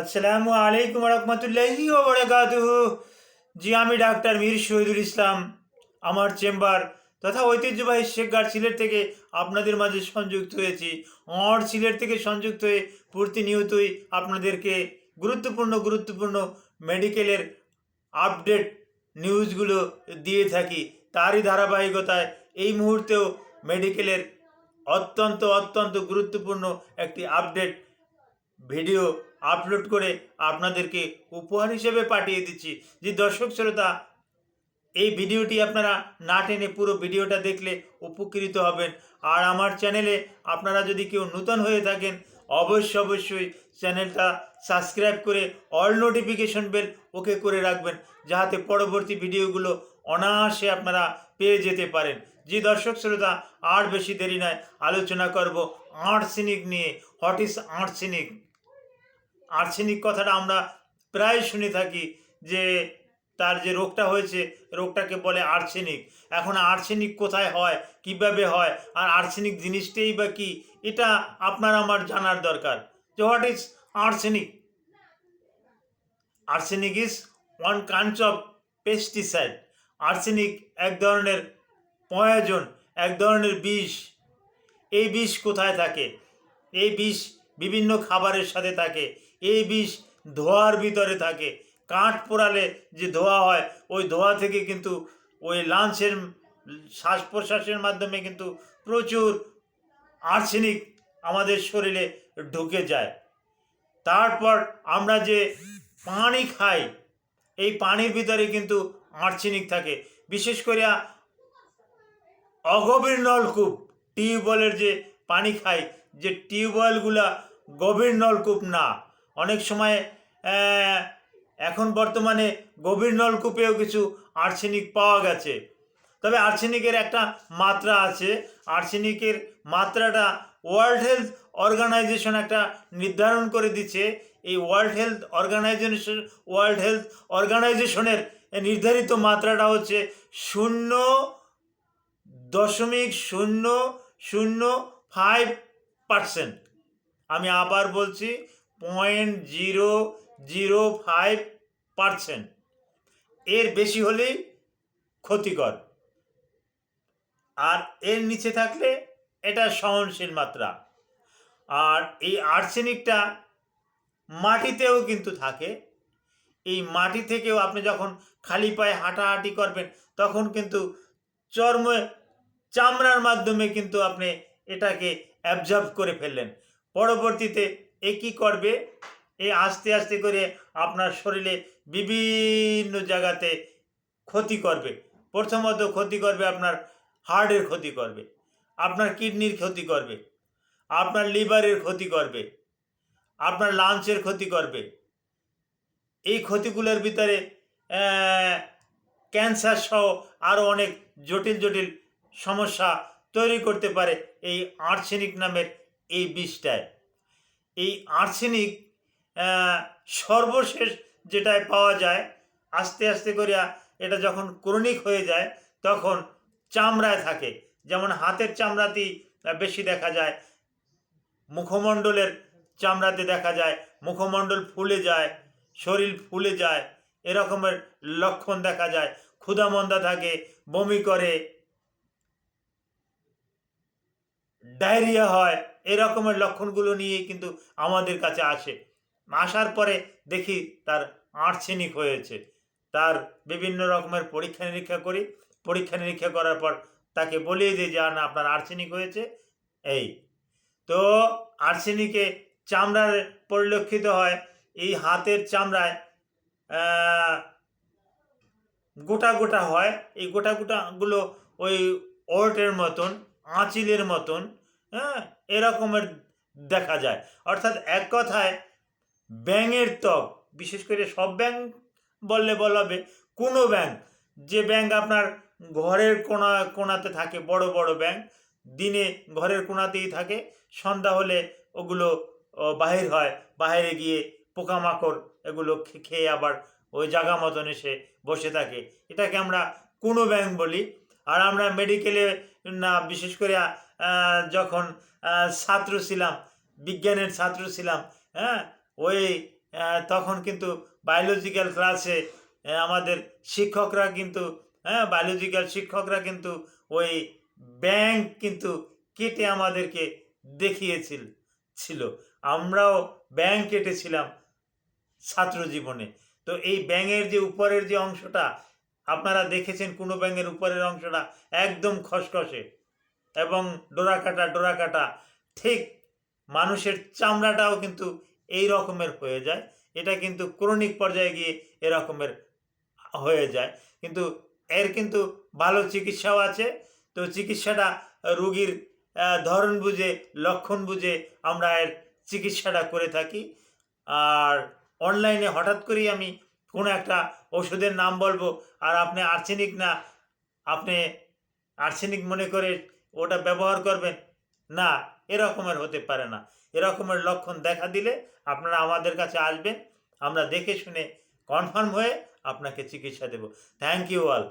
আসসালামু আলাইকুম রহমতুল্লাহি ওবরাকাতুহ জি, আমি ডাক্তার মীর শহীদুল ইসলাম। আমার চেম্বার তথা ঐতিহ্যবাহী শেখগার সিলেট থেকে আপনাদের মাঝে সংযুক্ত হয়েছি। অর সিলেট থেকে সংযুক্ত হয়ে প্রতিনিয়তই আপনাদেরকে গুরুত্বপূর্ণ গুরুত্বপূর্ণ মেডিকেলের আপডেট নিউজগুলো দিয়ে থাকি। তারই ধারাবাহিকতায় এই মুহূর্তেও মেডিকেলের অত্যন্ত অত্যন্ত গুরুত্বপূর্ণ একটি আপডেট ভিডিও আপলোড করে আপনাদেরকে উপহার হিসেবে পাঠিয়ে দিচ্ছি। যে দর্শক শ্রোতা, এই ভিডিওটি আপনারা না টেনে পুরো ভিডিওটা দেখলে উপকৃত হবেন। আর আমার চ্যানেলে আপনারা যদি কেউ নূতন হয়ে থাকেন, অবশ্যই অবশ্যই চ্যানেলটা সাবস্ক্রাইব করে অল নোটিফিকেশন বেল ওকে করে রাখবেন যাতে পরবর্তী ভিডিওগুলো অনায়াসে আপনারা পেয়ে যেতে পারেন। যে দর্শক শ্রোতা, আর বেশি দেরি নয়, আলোচনা করব আর্টসিনিক নিয়ে, হোয়াট ইজ আর্টসিনিক আর্সেনিক কথাটা আমরা প্রায় শুনে থাকি যে তার যে রোগটা হয়েছে, রোগটাকে বলে আর্সেনিক। এখন আর্সেনিক কোথায় হয়, কীভাবে হয়, আর আর্সেনিক জিনিসটাই বা কি, এটা আপনার আমার জানার দরকার যে what is arsenic? Arsenic is one kinds of pesticide arsenic এক ধরনের পয়জন এক ধরনের বিষ। এই বিষ কোথায় থাকে? এই বিষ বিভিন্ন খাবারের সাথে থাকে। এই বিষ ধোয়ার ভিতরে থাকে। কাঠ পোড়ালে যে ধোয়া হয়, ওই ধোয়া থেকে কিন্তু ওই লাঞ্চের শ্বাস প্রশ্বাসের মাধ্যমে কিন্তু প্রচুর আর্সেনিক আমাদের শরীরে ঢুকে যায়। তারপর আমরা যে পানি খাই, এই পানির ভিতরে কিন্তু আর্সেনিক থাকে। বিশেষ করে অগভীর নলকূপ, টিউবওয়েলের যে পানি খাই, যে টিউবওয়েলগুলা গভীর নলকূপ না অনেক সময় এখন বর্তমানে গভীর নলকূপেও কিছু আর্সেনিক পাওয়া গেছে। তবে আর্সেনিকের একটা মাত্রা আছে। আর্সেনিকের মাত্রাটা ওয়ার্ল্ড হেলথ অর্গানাইজেশন একটা নির্ধারণ করে দিচ্ছে। এই World Health Organization World Health অর্গানাইজেশনের নির্ধারিত মাত্রাটা হচ্ছে শূন্য দশমিক শূন্য শূন্য ফাইভ পার্সেন্ট। আমি আবার বলছি point zero zero five percent. এর বেশি হলেই ক্ষতিকর। আর এর নিচে থাকলে এটা সহনশীল মাত্রা। আর এই আর্সেনিকটা মাটিতেও কিন্তু থাকে। এই মাটি থেকেও আপনি যখন খালি পায়ে হাঁটাহাঁটি করবেন, তখন কিন্তু চর্ম চামড়ার মাধ্যমে কিন্তু আপনি এটাকে অ্যাবজর্ব করে ফেললেন। পরবর্তীতে এ কী করবে? এই আস্তে আস্তে করে আপনার শরীরে বিভিন্ন জায়গাতে ক্ষতি করবে। প্রথমত ক্ষতি করবে আপনার হার্টের ক্ষতি করবে, আপনার কিডনির ক্ষতি করবে, আপনার লিভারের ক্ষতি করবে, আপনার লাঞ্চের ক্ষতি করবে। এই ক্ষতিগুলোর ভিতরে ক্যান্সার সহ আরও অনেক জটিল জটিল সমস্যা তৈরি করতে পারে এই আর্সেনিক নামের এই বিষটায়। এই আর্সেনিক সর্বশেষ যেটায় পাওয়া যায়, আস্তে আস্তে করিয়া এটা যখন ক্রনিক হয়ে যায়, তখন চামড়ায় থাকে। যেমন হাতের চামড়াতেই বেশি দেখা যায়, মুখমণ্ডলের চামড়াতে দেখা যায়, মুখমণ্ডল ফুলে যায়, শরীর ফুলে যায়, এরকমের লক্ষণ দেখা যায়। ক্ষুধামন্দা থাকে, বমি করে, ডায়রিয়া হয় এরকমের লক্ষণগুলো নিয়ে কিন্তু আমাদের কাছে আসে। আসার পরে দেখি তার আর্সেনিক হয়েছে। তার বিভিন্ন রকমের পরীক্ষা নিরীক্ষা করি। পরীক্ষা নিরীক্ষা করার পর তাকে বলিয়ে দিই যে না, আপনার আর্সেনিক হয়েছে। এই। তো আর্সেনিকে চামড়ার পরিলক্ষিত হয়। এই হাতের চামড়ায় গোটা গোটা হয়। এই গোটা গোটাগুলো ওই ওর্টের মতন, আঁচিলের মতন হ্যাঁ এরকমের দেখা যায়। অর্থাৎ এক কথায়, ব্যাঙের ত্বক, বিশেষ করে সব ব্যাঙ বললে বলা হবে, কোনো ব্যাঙ, যে ব্যাঙ আপনার ঘরের কোনা, কোনাতে থাকে, বড় বড় ব্যাঙ, দিনে ঘরের কোনাতেই থাকে, সন্ধ্যা হলে ওগুলো বাহির হয় বাইরে গিয়ে পোকামাকড় এগুলো খেয়ে আবার ওই জায়গা মতন এসে বসে থাকে। এটাকে আমরা কোনো ব্যাঙ বলি। আর আমরা মেডিকেলে না, বিশেষ করে যখন ছাত্র ছিলাম, বিজ্ঞানের ছাত্র ছিলাম হ্যাঁ? ওই তখন কিন্তু বায়োলজিক্যাল ক্লাসে আমাদের শিক্ষকরা কিন্তু হ্যাঁ? বায়োলজিক্যাল শিক্ষকরা কিন্তু ওই ব্যাংক কিন্তু কেটে আমাদেরকে দেখিয়েছিল, ছিল। আমরাও ব্যাংক কেটেছিলাম ছাত্র জীবনে। তো এই ব্যাঙের যে উপরের যে অংশটা, আপনারা দেখেছেন কোনো ব্যাঙের উপরের অংশটা একদম খসখসে। এবং ডোরা কাটা ডোরা কাটা ঠিক মানুষের চামড়াটাও কিন্তু এই রকমের হয়ে যায়। এটা কিন্তু ক্রনিক পর্যায়ে গিয়ে এরকমের হয়ে যায়। কিন্তু এর কিন্তু ভালো চিকিৎসাও আছে। তো চিকিৎসাটা রুগীর ধরন বুঝে, লক্ষণ বুঝে আমরা এর চিকিৎসাটা করে থাকি। আর অনলাইনে হঠাৎ করেই আমি কোনো একটা ওষুধের নাম বলব, আর আপনি আর্সেনিক না, আপনি আর্সেনিক মনে করে ওটা ব্যবহার করবেন? না, এরকমের হতে পারে না। এরকমের লক্ষণ দেখা দিলে আপনারা আমাদের কাছে আসবেন, আমরা দেখে শুনে কনফার্ম হয়ে আপনাকে চিকিৎসা দেব। Thank you all